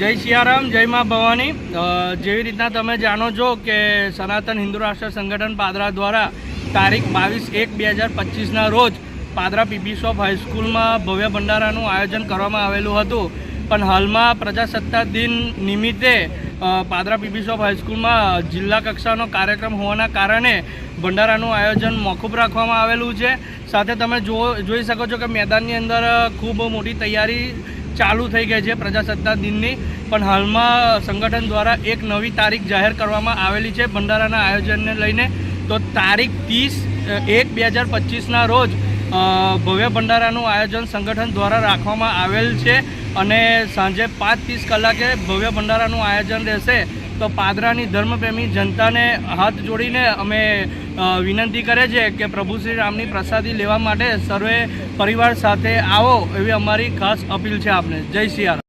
જય સિયારામ જય મા ભવાની. જેવી રીતના તમે જાણો છો કે સનાતન હિન્દુ રાષ્ટ્ર સંગઠન પાદરા દ્વારા તારીખ બાવીસ એક બે હજાર પચીસના રોજ પાદરા પીપી શોપ હાઈસ્કૂલમાં ભવ્ય ભંડારાનું આયોજન કરવામાં આવેલું હતું. પણ હાલમાં પ્રજાસત્તાક દિન નિમિત્તે પાદરા પીપી શોપ હાઈસ્કૂલમાં જિલ્લા કક્ષાનો કાર્યક્રમ હોવાના કારણે ભંડારાનું આયોજન મોકૂફ રાખવામાં આવેલું છે. સાથે તમે જો જોઈ શકો છો કે મેદાનની અંદર ખૂબ મોટી તૈયારી ચાલુ થઈ ગઈ છે પ્રજાસત્તાક દિનની. પણ હાલમાં સંગઠન દ્વારા એક નવી તારીખ જાહેર કરવામાં આવેલી છે ભંડારાના આયોજનને લઈને. તો તારીખ ત્રીસ એક બે હજાર પચીસના રોજ ભવ્ય ભંડારાનું આયોજન સંગઠન દ્વારા રાખવામાં આવેલ છે. અને સાંજે પાંચ ત્રીસ કલાકે ભવ્ય ભંડારાનું આયોજન રહેશે. તો પાદરાની ધર્મપ્રેમી જનતાને હાથ જોડીને અમે વિનંતી કરે છે કે પ્રભુ શ્રી રામની પ્રસાદી લેવા માટે સર્વે પરિવાર સાથે આવો એવી અમારી ખાસ અપીલ છે આપને. જય સિયારામ